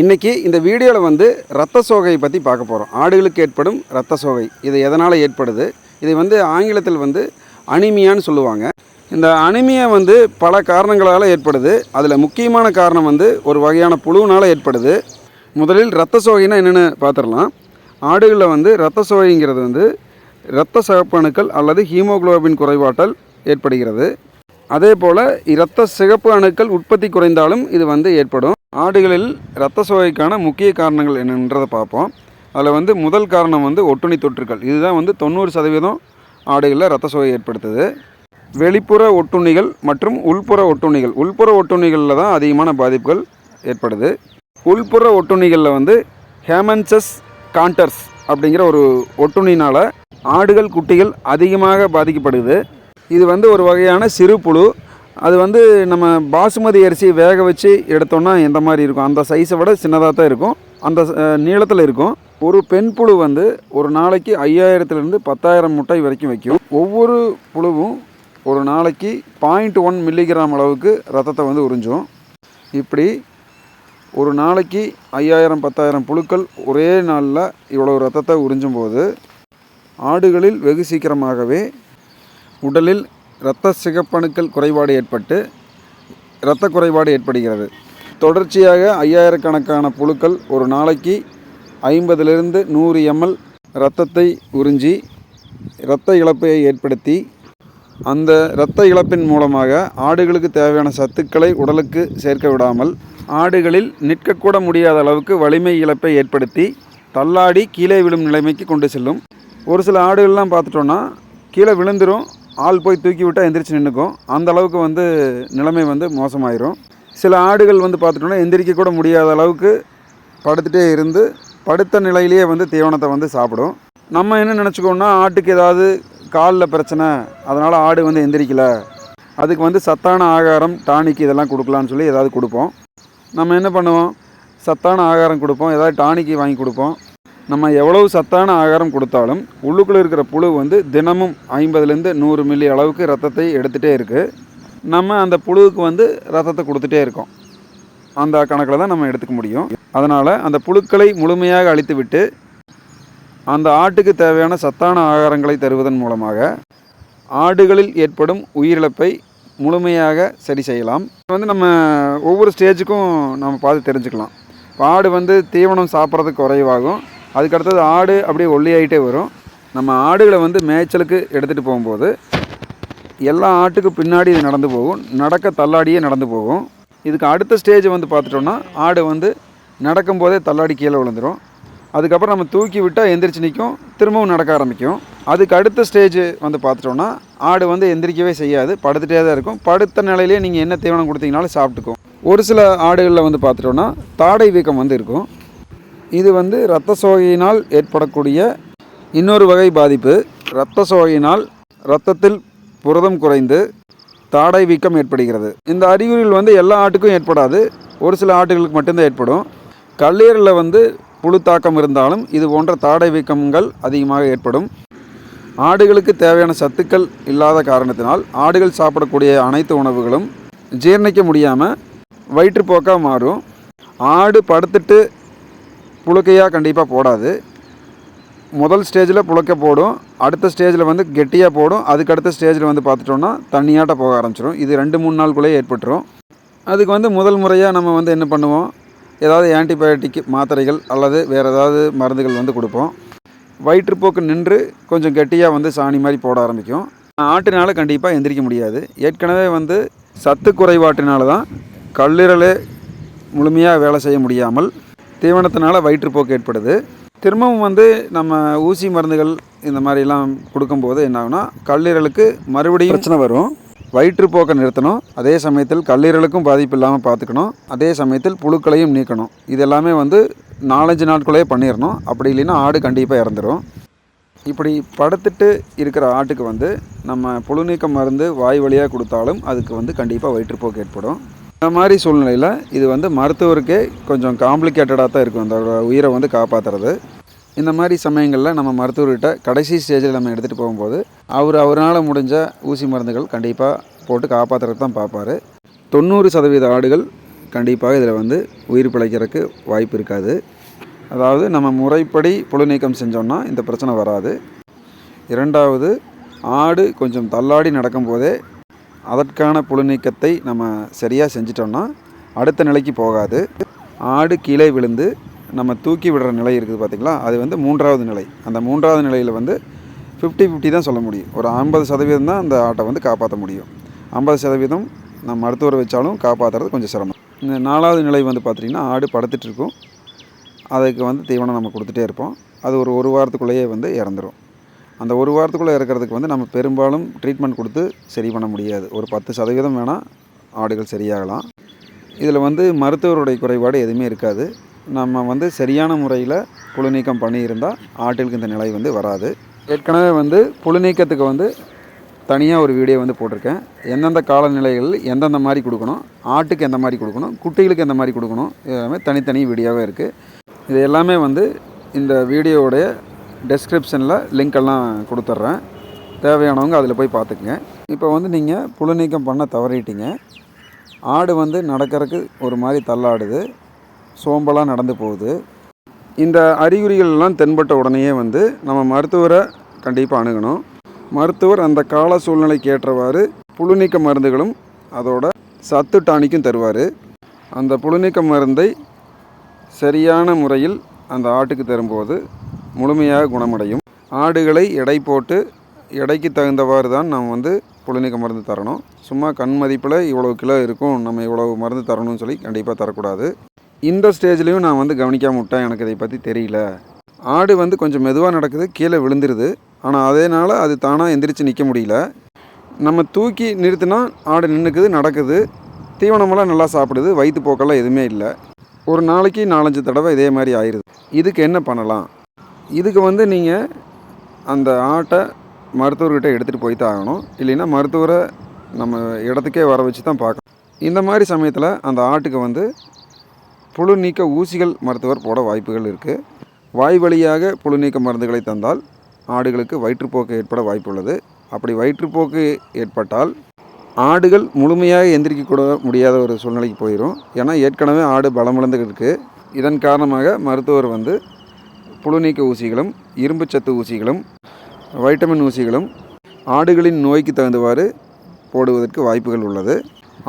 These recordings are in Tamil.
இன்றைக்கி இந்த வீடியோவில் வந்து இரத்த சோகையை பற்றி பார்க்க போகிறோம் ஆடுகளுக்கு ஏற்படும் இரத்த சோகை. இது எதனால் ஏற்படுது? இதை வந்து ஆங்கிலத்தில் வந்து அனிமியான்னு சொல்லுவாங்க. இந்த அனிமியா வந்து பல காரணங்களால் ஏற்படுது. அதில் முக்கியமான காரணம் வந்து ஒரு வகையான புழுவினால் ஏற்படுது. முதலில் இரத்த சோகைனா என்னென்னு பார்த்துடலாம் ஆடுகளில் வந்து இரத்த சோகைங்கிறது வந்து இரத்த சிகப்பணுக்கள் அல்லது ஹீமோகுளோபின் குறைபாட்டால் ஏற்படுகிறது. அதே போல் இரத்த சிகப்பு அணுக்கள் உற்பத்தி குறைந்தாலும் இது வந்து ஏற்படும். ஆடுகளில் இரத்த சோகைக்கான முக்கிய காரணங்கள் என்னன்றதை பார்ப்போம். அதில் வந்து முதல் காரணம் வந்து ஒட்டுணி தொற்றுக்கள். இதுதான் வந்து தொண்ணூறு சதவீதம் ஆடுகளில் இரத்த சோகை ஏற்படுத்துது. வெளிப்புற ஒட்டுண்ணிகள் மற்றும் உள்புற ஒட்டுண்ணிகள். உள்புற ஒட்டுண்ணிகளில் தான் அதிகமான பாதிப்புகள் ஏற்படுது. உள்புற ஒட்டுண்ணிகளில் வந்து ஹேமன்சஸ் காண்டர்ஸ் அப்படிங்கிற ஒரு ஒட்டுண்ணினால் ஆடுகள் குட்டிகள் அதிகமாக பாதிக்கப்படுது. இது வந்து ஒரு வகையான சிறு புழு அது வந்து நம்ம பாசுமதி அரிசி வேக வச்சு எடுத்தோம்னா எந்த மாதிரி இருக்கும்? அந்த சைஸை விட சின்னதாக தான் இருக்கும். அந்த நீளத்தில் இருக்கும். ஒரு பெண் புழு வந்து ஒரு நாளைக்கு ஐயாயிரத்துலேருந்து பத்தாயிரம் முட்டை வரைக்கும் வைக்கும். ஒவ்வொரு புழுவும் ஒரு நாளைக்கு பாயிண்ட் ஒன் மில்லிகிராம் அளவுக்கு ரத்தத்தை வந்து உறிஞ்சும். இப்படி ஒரு நாளைக்கு ஐயாயிரம் பத்தாயிரம் புழுக்கள் ஒரே நாளில் இவ்வளோ ரத்தத்தை உறிஞ்சும் போது ஆடுகளில் வெகு சீக்கிரமாகவே உடலில் இரத்த சிகப்பணுக்கள் குறைபாடு ஏற்பட்டு இரத்த குறைபாடு ஏற்படுகிறது. தொடர்ச்சியாக ஐயாயிரக்கணக்கான புழுக்கள் ஒரு நாளைக்கு ஐம்பதிலிருந்து நூறு எம்எல் இரத்தத்தை உறிஞ்சி இரத்த இழப்பை ஏற்படுத்தி அந்த இரத்த இழப்பின் மூலமாக ஆடுகளுக்கு தேவையான சத்துக்களை உடலுக்கு சேர்க்க விடாமல் ஆடுகளில் நிற்கக்கூட முடியாத அளவுக்கு வலிமை இழப்பை ஏற்படுத்தி தள்ளாடி கீழே விழும் நிலைமைக்கு கொண்டு செல்லும். ஒரு சில ஆடுகள்லாம் பார்த்துட்டோன்னா கீழே விழுந்துரும் ஆள் போய் தூக்கி விட்டால் எந்திரிச்சு நின்றுக்கும் அந்த அளவுக்கு வந்து நிலைமை வந்து மோசமாயிரும். சில ஆடுகள் வந்து பார்த்துட்டோன்னா எந்திரிக்க கூட முடியாத அளவுக்கு படுத்துகிட்டே இருந்து படுத்த நிலையிலேயே வந்து தீவனத்தை வந்து சாப்பிடும். நம்ம என்ன நினச்சிக்கோன்னா ஆட்டுக்கு ஏதாவது காலில் பிரச்சனை அதனால் ஆடு வந்து எந்திரிக்கல. அதுக்கு வந்து சத்தான ஆகாரம் டானிக் இதெல்லாம் கொடுக்கலான்னு சொல்லி ஏதாவது கொடுப்போம். நம்ம என்ன பண்ணுவோம்? சத்தான ஆகாரம் கொடுப்போம். ஏதாவது டானிக்கு வாங்கி கொடுப்போம். நம்ம எவ்வளவு சத்தான ஆகாரம் கொடுத்தாலும் உள்ளுக்குள்ளே இருக்கிற புழு வந்து தினமும் ஐம்பதுலேருந்து நூறு மில்லி அளவுக்கு ரத்தத்தை எடுத்துகிட்டே இருக்குது நம்ம அந்த புழுவுக்கு வந்து ரத்தத்தை கொடுத்துட்டே இருக்கோம். அந்த கணக்கில் தான் நம்ம எடுத்துக்க முடியும். அதனால் அந்த புழுக்களை முழுமையாக அழித்துவிட்டு அந்த ஆட்டுக்கு தேவையான சத்தான ஆகாரங்களை தருவதன் மூலமாக ஆடுகளில் ஏற்படும் உயிரிழப்பை முழுமையாக சரி செய்யலாம். வந்து நம்ம ஒவ்வொரு ஸ்டேஜுக்கும் நம்ம பார்த்து தெரிஞ்சுக்கலாம். இப்போ ஆடு வந்து தீவனம் சாப்பிட்றதுக்கு குறைவாகும். அதுக்கடுத்தது ஆடு அப்படியே ஒல்லியாயிட்டே வரும். நம்ம ஆடுகளை வந்து மேய்ச்சலுக்கு எடுத்துகிட்டு போகும்போது எல்லா ஆட்டுக்கு பின்னாடி இது நடந்து போகும். நடக்க தள்ளாடியே நடந்து போகும். இதுக்கு அடுத்த ஸ்டேஜ் வந்து பார்த்துட்டோன்னா ஆடு வந்து நடக்கும்போதே தள்ளாடி கீழே விழுந்துடும் அதுக்கப்புறம் நம்ம தூக்கி விட்டால் எந்திரிச்சு நிற்கும் திரும்பவும் நடக்க ஆரம்பிக்கும். அதுக்கு அடுத்த ஸ்டேஜ் வந்து பார்த்துட்டோன்னா ஆடு வந்து எந்திரிக்கவே செய்யாது. படுத்துகிட்டே தான் இருக்கும். படுத்த நிலையிலே நீங்கள் என்ன தீவனம் கொடுத்தீங்கனாலும் சாப்பிட்டுக்கும். ஒரு சில ஆடுகளில் வந்து பார்த்துட்டோன்னா தாடை வீக்கம் வந்து இருக்கும். இது வந்து இரத்த சோகையினால் ஏற்படக்கூடிய இன்னொரு வகை பாதிப்பு. இரத்த சோகையினால் இரத்தத்தில் புரதம் குறைந்து தாடை வீக்கம் ஏற்படுகிறது. இந்த அறிகுறிகள் வந்து எல்லா ஆட்டுக்கும் ஏற்படாது. ஒரு சில ஆட்டுகளுக்கு மட்டும்தான் ஏற்படும். கல்லீரலில் வந்து புழு தாக்கம் இருந்தாலும் இது போன்ற தாடை வீக்கங்கள் அதிகமாக ஏற்படும். ஆடுகளுக்கு தேவையான சத்துக்கள் இல்லாத காரணத்தினால் ஆடுகள் சாப்பிடக்கூடிய அனைத்து உணவுகளும் ஜீரணிக்க முடியாமல் வயிற்றுப்போக்காக மாறும். ஆடு படுத்துட்டு புழுக்கையாக கண்டிப்பாக போடாது. முதல் ஸ்டேஜில் புழுக்க போடும். அடுத்த ஸ்டேஜில் வந்து கெட்டியாக போடும். அதுக்கு அடுத்த ஸ்டேஜில் வந்து பார்த்துட்டோன்னா தண்ணியாட்ட போக ஆரம்பிச்சிடும் இது ரெண்டு மூணு நாளுக்குள்ளேயே ஏற்பட்டுரும். அதுக்கு வந்து முதல் முறையாக நம்ம வந்து என்ன பண்ணுவோம்? ஏதாவது ஆன்டிபயோட்டிக் மாத்திரைகள் அல்லது வேறு ஏதாவது மருந்துகள் வந்து கொடுப்போம். வயிற்றுப்போக்கு நின்று கொஞ்சம் கெட்டியாக வந்து சாணி மாதிரி போட ஆரம்பிக்கும். ஆட்டினால் கண்டிப்பாக எந்திரிக்க முடியாது. ஏற்கனவே வந்து சத்து குறைபாட்டினால தான் கல்லீரலே முழுமையாக வேலை செய்ய முடியாமல் தீவனத்தினால வயிற்றுப்போக்கு ஏற்படுது. திரும்பவும் வந்து நம்ம ஊசி மருந்துகள் இந்த மாதிரிலாம் கொடுக்கும்போது என்ன ஆகுனா கல்லீரலுக்கு மறுபடியும் பிரச்சனை வரும். வயிற்றுப்போக்கை நிறுத்தணும். அதே சமயத்தில் கல்லீரலுக்கும் பாதிப்பு இல்லாமல் பார்த்துக்கணும். அதே சமயத்தில் புழுக்களையும் நீக்கணும். இது எல்லாமே வந்து நாலஞ்சு நாட்குள்ளேயே பண்ணிடணும் அப்படி இல்லைன்னா ஆடு கண்டிப்பாக இறந்துடும் இப்படி படுத்துட்டு இருக்கிற ஆட்டுக்கு வந்து நம்ம புழு நீக்கம் மருந்து வாய் வழியாக கொடுத்தாலும் அதுக்கு வந்து கண்டிப்பாக வயிற்றுப்போக்கு ஏற்படும். இந்த மாதிரி சூழ்நிலையில் இது வந்து மருத்துவருக்கே கொஞ்சம் காம்ப்ளிகேட்டடாக தான் இருக்கும். அந்த உயிரை வந்து காப்பாற்றுறது இந்த மாதிரி சமயங்களில் நம்ம மருத்துவர்கிட்ட கடைசி ஸ்டேஜில் நம்ம எடுத்துகிட்டு போகும்போது அவர் அவரால் முடிஞ்ச ஊசி மருந்துகள் கண்டிப்பாக போட்டு காப்பாற்றுறது தான் பார்ப்பார். தொண்ணூறு சதவீத ஆடுகள் கண்டிப்பாக இதில் வந்து உயிர் பிழைக்கிறதுக்கு வாய்ப்பு இருக்காது. அதாவது நம்ம முறைப்படி புழு நீக்கம் செஞ்சோம்னா இந்த பிரச்சனை வராது. இரண்டாவது ஆடு கொஞ்சம் தள்ளாடி நடக்கும்போதே அதற்கான புழு நீக்கத்தை நம்ம சரியாக செஞ்சிட்டோம்னா அடுத்த நிலைக்கு போகாது. ஆடு கீழே விழுந்து நம்ம தூக்கி விடுற நிலை இருக்குது பார்த்திங்களா அது வந்து மூன்றாவது நிலை. அந்த மூன்றாவது நிலையில் வந்து ஃபிஃப்டி ஃபிஃப்டி தான் சொல்ல முடியும். ஒரு ஐம்பது சதவீதம் தான் அந்த ஆட்டை வந்து காப்பாற்ற முடியும். ஐம்பது சதவீதம் நம்ம மருத்துவரை வச்சாலும் காப்பாற்றுறது கொஞ்சம் சிரமம். இந்த நாலாவது நிலை வந்து பார்த்திங்கன்னா ஆடு படுத்துட்டு இருக்கும். அதுக்கு வந்து தீவனம் நம்ம கொடுத்துட்டே இருப்போம். அது ஒரு ஒரு வாரத்துக்குள்ளேயே வந்து இறந்துடும் அந்த ஒரு வாரத்துக்குள்ளே இருக்கிறதுக்கு வந்து நம்ம பெரும்பாலும் ட்ரீட்மெண்ட் கொடுத்து சரி பண்ண முடியாது. ஒரு பத்து சதவீதம் வேணால் ஆடுகள் சரியாகலாம். இதில் வந்து மருத்துவருடைய குறைபாடு எதுவுமே இருக்காது. நம்ம வந்து சரியான முறையில் புழு நீக்கம் பண்ணியிருந்தால் ஆட்டிற்கு இந்த நிலை வந்து வராது. ஏற்கனவே வந்து புழு நீக்கத்துக்கு வந்து தனியாக ஒரு வீடியோ வந்து போட்டிருக்கேன். எந்தெந்த காலநிலைகளில் எந்தெந்த மாதிரி கொடுக்கணும் ஆட்டுக்கு எந்த மாதிரி கொடுக்கணும் குட்டிகளுக்கு எந்த மாதிரி கொடுக்கணும் இது எல்லாமே தனித்தனி வீடியோவாக இருக்குது இது எல்லாமே வந்து இந்த வீடியோவுடைய டெஸ்கிரிப்ஷனில் லிங்க் எல்லாம் கொடுத்துட்றேன். தேவையானவங்க அதில் போய் பார்த்துக்குங்க. இப்போ வந்து நீங்கள் புழு நீக்கம் பண்ண தவறிட்டீங்க. ஆடு வந்து நடக்கிறதுக்கு ஒரு மாதிரி தள்ளாடுது. சோம்பலாக நடந்து போகுது. இந்த அறிகுறிகள்லாம் தென்பட்ட உடனேயே வந்து நம்ம மருத்துவரை கண்டிப்பாக அணுகணும். மருத்துவர் அந்த கால சூழ்நிலைக்கு ஏற்றவாறு புழுநீக்க மருந்துகளும் அதோட சத்து டானிக்கும் தருவார். அந்த புழுநீக்க மருந்தை சரியான முறையில் அந்த ஆட்டுக்கு தரும்போது முழுமையாக குணமடையும். ஆடுகளை எடை போட்டு எடைக்கு தகுந்தவாறு தான் நம்ம வந்து புழுநீக்க மருந்து தரணும். சும்மா கண் மதிப்பில் இவ்வளோ கிலோ இருக்கும் நம்ம இவ்வளோ மருந்து தரணும்னு சொல்லி கண்டிப்பாக தரக்கூடாது. இந்த ஸ்டேஜ்லேயும் நான் வந்து கவனிக்காம விட்டேன் எனக்கு இதை பற்றி தெரியல. ஆடு வந்து கொஞ்சம் மெதுவாக நடக்குது கீழே விழுந்துருது. ஆனால் அதேனால் அது தானாக எந்திரிச்சு நிற்க முடியல. நம்ம தூக்கி நிறுத்தினா ஆடு நின்றுக்குது நடக்குது. தீவனமெல்லாம் நல்லா சாப்பிடுது வயிற்று போக்கெல்லாம் எதுவுமே இல்லை. ஒரு நாளைக்கு நாலஞ்சு தடவை இதே மாதிரி ஆயிடுது இதுக்கு என்ன பண்ணலாம்? இதுக்கு வந்து நீங்கள் அந்த ஆட்டை மருத்துவர்கிட்ட எடுத்துகிட்டு போய் தான் ஆகணும். இல்லைன்னா மருத்துவரை நம்ம இடத்துக்கே வர வச்சு தான் பார்க்கணும். இந்த மாதிரி சமயத்தில் அந்த ஆட்டுக்கு வந்து புழு நீக்க ஊசிகள் மருத்துவர் போட வாய்ப்புகள் இருக்குது வாய் வழியாக புழு நீக்க மருந்துகளை தந்தால் ஆடுகளுக்கு வயிற்றுப்போக்கு ஏற்பட வாய்ப்புள்ளது. அப்படி வயிற்றுப்போக்கு ஏற்பட்டால் ஆடுகள் முழுமையாக எந்திரிக்க கூட முடியாத ஒரு சூழ்நிலைக்கு போயிடும் ஏன்னா ஏற்கனவே ஆடு பலமிழந்து இருக்குது இதன் காரணமாக மருத்துவர் வந்து புழுநீக்க ஊசிகளும் இரும்புச்சத்து ஊசிகளும் வைட்டமின் ஊசிகளும் ஆடுகளின் நோய்க்கு தகுந்தவாறு போடுவதற்கு வாய்ப்புகள் உள்ளது.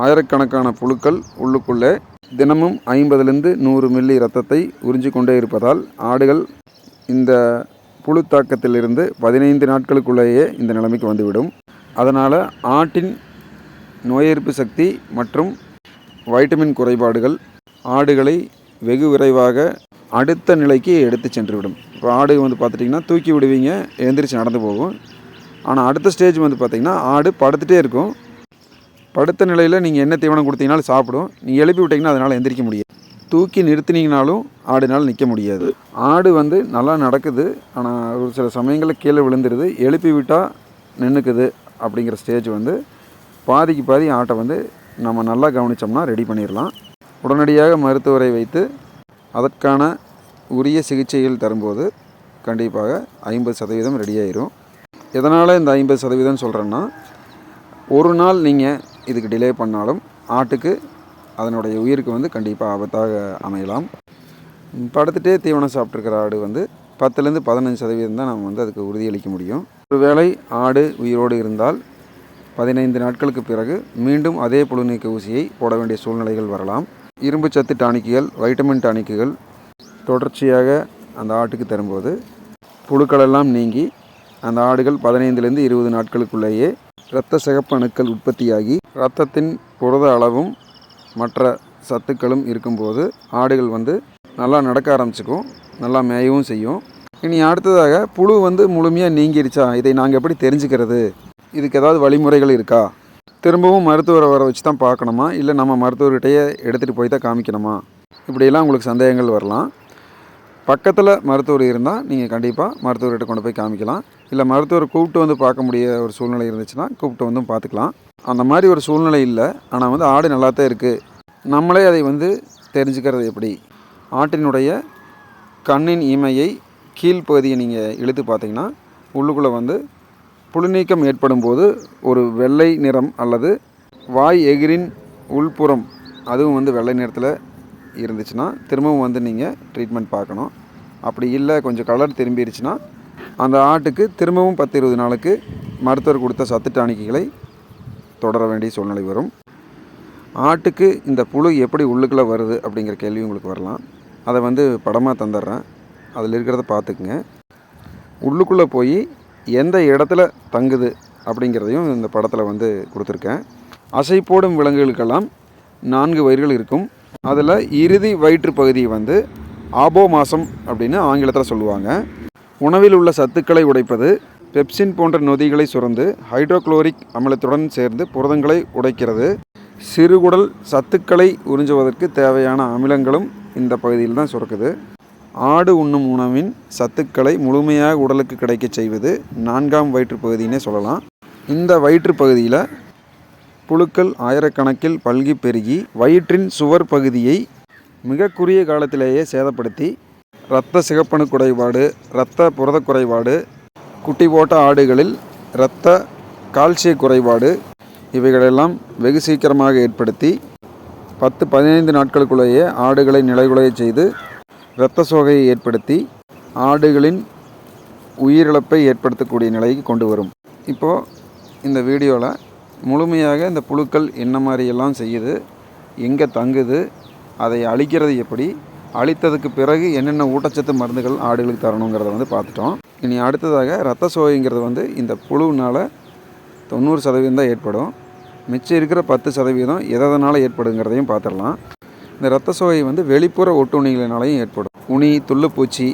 ஆயிரக்கணக்கான புழுக்கள் உள்ளுக்குள்ளே தினமும் ஐம்பதுலேருந்து நூறு மில்லி இரத்தத்தை உறிஞ்சி கொண்டே இருப்பதால் ஆடுகள் இந்த புழு தாக்கத்திலிருந்து பதினைந்து நாட்களுக்குள்ளேயே இந்த நிலைமைக்கு வந்துவிடும். அதனால் ஆட்டின் நோய் எதிர்ப்பு சக்தி மற்றும் வைட்டமின் குறைபாடுகள் ஆடுகளை வெகு விரைவாக அடுத்த நிலைக்கு எடுத்து சென்றுவிடும். இப்போ ஆடு வந்து பார்த்துட்டிங்கன்னா தூக்கி விடுவீங்க எழுந்திரிச்சு நடந்து போகும். ஆனால் அடுத்த ஸ்டேஜ் வந்து பார்த்திங்கன்னா ஆடு படுத்துகிட்டே இருக்கும். படுத்த நிலையில் நீங்கள் என்ன தீவனம் கொடுத்தீங்கனாலும் சாப்பிடும். நீங்கள் எழுப்பி விட்டிங்கன்னா அதனால் எந்திரிக்க முடியாது. தூக்கி நிறுத்தினீங்கனாலும் ஆடுனால் நிற்க முடியாது. ஆடு வந்து நல்லா நடக்குது. ஆனால் ஒரு சில சமயங்களில் கீழே விழுந்துருது. எழுப்பி விட்டால் நின்றுக்குது அப்படிங்கிற ஸ்டேஜ் வந்து பாதிக்கு பாதி ஆட்டை வந்து நம்ம நல்லா கவனித்தோம்னா ரெடி பண்ணிடலாம். உடனடியாக மருத்துவரை வைத்து அதற்கான உரிய சிகிச்சைகள் தரும்போது கண்டிப்பாக ஐம்பது சதவீதம் ரெடியாயிரும். எதனால் இந்த ஐம்பது சதவீதம் சொல்கிறேன்னா ஒரு நாள் நீங்கள் இதுக்கு டிலே பண்ணாலும் ஆட்டுக்கு அதனுடைய உயிருக்கு வந்து கண்டிப்பாக ஆபத்தாக அமையலாம். படுத்துகிட்டே படுத்துட்டே தீவனம் சாப்பிட்ருக்கிற ஆடு வந்து பத்துலேருந்து பதினஞ்சு சதவீதம் தான் நம்ம வந்து அதுக்கு உறுதியளிக்க முடியும். ஒருவேளை ஆடு உயிரோடு இருந்தால் பதினைந்து நாட்களுக்கு பிறகு மீண்டும் அதே புழு நீக்க ஊசியை போட வேண்டிய சூழ்நிலைகள் வரலாம். இரும்பு சத்து டானிக்குகள் வைட்டமின் டானிக்குகள் தொடர்ச்சியாக அந்த ஆட்டுக்கு தரும்போது புழுக்களெல்லாம் நீங்கி அந்த ஆடுகள் பதினைந்துலேருந்து இருபது நாட்களுக்குள்ளேயே இரத்த சிகப்பு அணுக்கள் உற்பத்தியாகி இரத்தத்தின் புரத அளவும் மற்ற சத்துக்களும் இருக்கும்போது ஆடுகள் வந்து நல்லா நடக்க ஆரம்பிச்சுக்கும் நல்லா மேயவும் செய்யும். இனி அடுத்ததாக புழு வந்து முழுமையாக நீங்கிருச்சா? இதை நாங்கள் எப்படி தெரிஞ்சுக்கிறது? இதுக்கு ஏதாவது வழிமுறைகள் இருக்கா? திரும்பவும் மருத்துவரை வர வச்சு தான் பார்க்கணுமா? இல்லை நம்ம மருத்துவர்கிட்டயே எடுத்துகிட்டு போய் தான் காமிக்கணுமா? இப்படியெல்லாம் உங்களுக்கு சந்தேகங்கள் வரலாம். பக்கத்தில் மருத்துவர் இருந்தால் நீங்கள் கண்டிப்பாக மருத்துவர்கிட்ட கொண்டு போய் காமிக்கலாம். இல்லை மருத்துவர் கூப்பிட்டு வந்து பார்க்க முடிய ஒரு சூழ்நிலை இருந்துச்சுன்னா கூப்பிட்டு வந்தும் பார்த்துக்கலாம். அந்த மாதிரி ஒரு சூழ்நிலை இல்லை. ஆனால் வந்து ஆடு நல்லா தான் இருக்குது நம்மளே அதை வந்து தெரிஞ்சுக்கிறது எப்படி? ஆட்டினுடைய கண்ணின் இமையை கீழ்ப்பகுதியை நீங்கள் இழுத்து பார்த்தீங்கன்னா உள்ளுக்குள்ளே வந்து புழுநீக்கம் ஏற்படும் போது ஒரு வெள்ளை நிறம் அல்லது வாய் எகிரின் உள்புறம் அதுவும் வந்து வெள்ளை நிறத்தில் இருந்துச்சுன்னா திரும்பவும் வந்து நீங்கள் ட்ரீட்மெண்ட் பார்க்கணும். அப்படி இல்லை கொஞ்சம் கலர் திரும்பிடுச்சுன்னா அந்த ஆட்டுக்கு திரும்பவும் பத்து இருபது நாளுக்கு மருத்துவர் கொடுத்த சத்து டானிக்குகளை தொடர வேண்டிய சூழ்நிலை வரும். ஆட்டுக்கு இந்த புழு எப்படி உள்ளுக்குள்ளே வருது அப்படிங்கிற கேள்வி உங்களுக்கு வரலாம். அதை வந்து படமாக தந்துடுறேன். அதில் இருக்கிறத பார்த்துக்குங்க. உள்ளுக்குள்ளே போய் எந்த இடத்துல தங்குது அப்படிங்கிறதையும் இந்த படத்தில் வந்து கொடுத்துருக்கேன். அசை போடும் விலங்குகளுக்கெல்லாம் நான்கு வயிறுகள் இருக்கும். அதில் இறுதி வயிற்று பகுதி வந்து ஆபோ மாசம் அப்படின்னு ஆங்கிலத்தில் சொல்லுவாங்க. உணவில் உள்ள சத்துக்களை உடைப்பது பெப்சின் போன்ற நொதிகளை சுரந்து ஹைட்ரோக்ளோரிக் அமிலத்துடன் சேர்ந்து புரதங்களை உடைக்கிறது. சிறுகுடல் சத்துக்களை உறிஞ்சுவதற்கு தேவையான அமிலங்களும் இந்த பகுதியில் தான் சுரக்குது. ஆடு உண்ணும் உணவின் சத்துக்களை முழுமையாக உடலுக்கு கிடைக்கச் செய்வது நான்காம் வயிற்று பகுதினே சொல்லலாம். இந்த வயிற்று பகுதியில் புழுக்கள் ஆயிரக்கணக்கில் பல்கி பெருகி வயிற்றின் சுவர் பகுதியை மிக குறுகிய காலத்திலேயே சேதப்படுத்தி இரத்த சிகப்பணு குறைபாடு இரத்த புரத குறைபாடு குட்டி போட்ட ஆடுகளில் இரத்த கால்சிய குறைபாடு இவைகளெல்லாம் வெகு சீக்கிரமாக ஏற்படுத்தி பத்து பதினைந்து நாட்களுக்குள்ளேயே ஆடுகளை நிலைகுலைய செய்து இரத்த சோகையை ஏற்படுத்தி ஆடுகளின் உயிரிழப்பை ஏற்படுத்தக்கூடிய நிலைக்கு கொண்டு வரும். இப்போது இந்த வீடியோவில் முழுமையாக இந்த புழுக்கள் என்ன மாதிரியெல்லாம் செய்யுது எங்கே தங்குது அதை அழிக்கிறது எப்படி அழித்ததுக்கு பிறகு என்னென்ன ஊட்டச்சத்து மருந்துகள் ஆடுகளுக்கு தரணுங்கிறத வந்து பார்த்துட்டோம். இனி அடுத்ததாக ரத்த சோகைங்கிறது வந்து இந்த புழுவினால் தொண்ணூறு சதவீதம் தான் ஏற்படும். மிச்சம் இருக்கிற பத்து சதவீதம் எதனால் ஏற்படுங்கிறதையும் பார்த்துடலாம். இந்த ரத்த சோகை வந்து வெளிப்புற ஒட்டுண்ணிகளினாலையும் ஏற்படும். உனி துள்ளுப்பூச்சி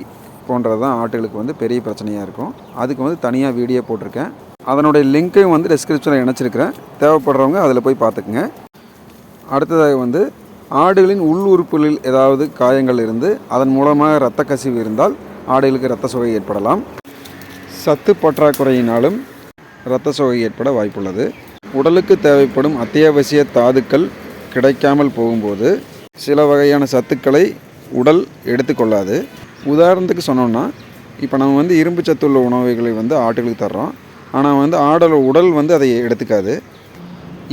போன்றது தான் ஆட்டுகளுக்கு வந்து பெரிய பிரச்சனையாக இருக்கும். அதுக்கு வந்து தனியாக வீடியோ போட்டிருக்கேன். அதனுடைய லிங்க்கையும் வந்து டிஸ்கிரிப்ஷனில் இணைச்சிருக்கிறேன். தேவைப்படுறவங்க அதில் போய் பார்த்துக்குங்க. அடுத்ததாக வந்து ஆடுகளின் உள் உறுப்புகளில் ஏதாவது காயங்கள் இருந்து அதன் மூலமாக இரத்த கசிவு இருந்தால் ஆடுகளுக்கு இரத்த சோகை ஏற்படலாம். சத்து பற்றாக்குறையினாலும் இரத்த சோகை ஏற்பட வாய்ப்புள்ளது. உடலுக்கு தேவைப்படும் அத்தியாவசிய தாதுக்கள் கிடைக்காமல் போகும்போது சில வகையான சத்துக்களை உடல் எடுத்துக்கொள்ளாது. உதாரணத்துக்கு சொன்னோம்னா இப்போ நம்ம வந்து இரும்பு சத்துள்ள உணவுகளை வந்து ஆட்டுகளுக்கு தர்றோம். ஆனால் வந்து ஆடோட உடல் வந்து அதை எடுத்துக்காது.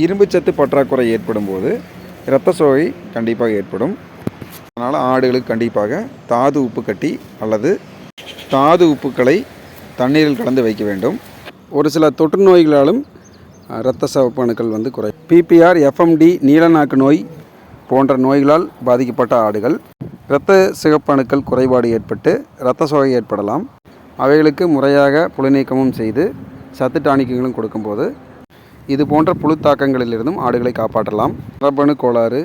இரும்பு சத்து பற்றாக்குறை ஏற்படும் போது இரத்த சோகை கண்டிப்பாக ஏற்படும். அதனால் ஆடுகளுக்கு கண்டிப்பாக தாது உப்பு கட்டி அல்லது தாது உப்புக்களை தண்ணீரில் கலந்து வைக்க வேண்டும். ஒரு சில தொற்று நோய்களாலும் இரத்த சவப்பணுக்கள் வந்து குறை பிபிஆர் எஃப்எம்டி நீலநாக்கு நோய் போன்ற நோய்களால் பாதிக்கப்பட்ட ஆடுகள் இரத்த சிகப்பணுக்கள் குறைபாடு ஏற்பட்டு இரத்த சோகை ஏற்படலாம். அவைகளுக்கு முறையாக புழுநீக்கமும் செய்து சத்து டானிக்குகளும் கொடுக்கும்போது இது போன்ற புழு தாக்கங்களிலிருந்தும் ஆடுகளை காப்பாற்றலாம். மரபணு கோளாறு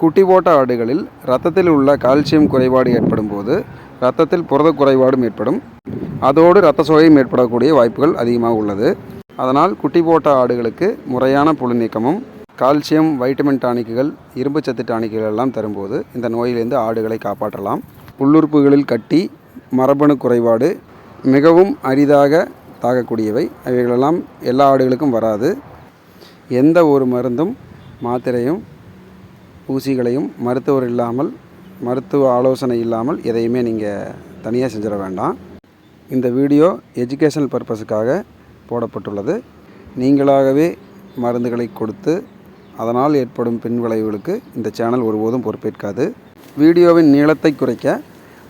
குட்டி போட்ட ஆடுகளில் இரத்தத்தில் உள்ள கால்சியம் குறைபாடு ஏற்படும் போது இரத்தத்தில் புரத குறைபாடும் ஏற்படும். அதோடு இரத்த சோகையும் ஏற்படக்கூடிய வாய்ப்புகள் அதிகமாக உள்ளது. அதனால் குட்டி போட்ட ஆடுகளுக்கு முறையான புழு நீக்கமும் கால்சியம் வைட்டமின் டானிக்குகள் இரும்பு சத்து டானிக்குகள் எல்லாம் தரும்போது இந்த நோயிலிருந்து ஆடுகளை காப்பாற்றலாம். உள்ளுறுப்புகளில் கட்டி மரபணு குறைபாடு மிகவும் அரிதாக தாக்கக்கூடியவை. அவைகளெல்லாம் எல்லா ஆடுகளுக்கும் வராது. எந்த ஒரு மருந்தும் மாத்திரையும் ஊசிகளையும் மருத்துவர் இல்லாமல் மருத்துவ ஆலோசனை இல்லாமல் எதையுமே நீங்கள் தனியாக செஞ்சிட வேண்டாம். இந்த வீடியோ எஜுகேஷனல் பர்பஸுக்காக போடப்பட்டுள்ளது. நீங்களாகவே மருந்துகளை கொடுத்து அதனால் ஏற்படும் பின் விளைவுகளுக்கு இந்த சேனல் ஒருபோதும் பொறுப்பேற்காது. வீடியோவின் நீளத்தை குறைக்க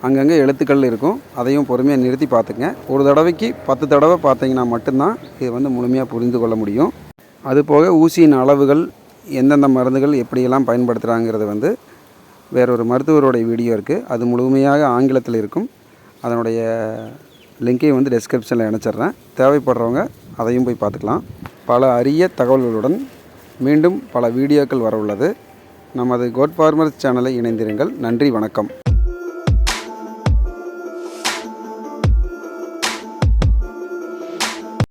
அங்கங்கே எழுத்துக்கள் இருக்கும். அதையும் பொறுமையாக நிறுத்தி பார்த்துங்க ஒரு தடவைக்கு பத்து தடவை பார்த்தீங்கன்னா மட்டும்தான் இது வந்து முழுமையாக புரிந்து கொள்ள முடியும். அதுபோக ஊசியின் அளவுகள் எந்தெந்த மருந்துகள் எப்படியெல்லாம் பயன்படுத்துகிறாங்கிறது வந்து வேறொரு மருத்துவருடைய வீடியோ இருக்குது அது முழுமையாக ஆங்கிலத்தில் இருக்கும். அதனுடைய லிங்கையும் வந்து டெஸ்கிரிப்ஷனில் இணைச்சிட்றேன் தேவைப்படுறவங்க அதையும் போய் பார்த்துக்கலாம். பல அரிய தகவல்களுடன் மீண்டும் பல வீடியோக்கள் வரவுள்ளது. நமது கோட் ஃபார்மர்ஸ் சேனலை இணைந்திருங்கள். நன்றி வணக்கம்.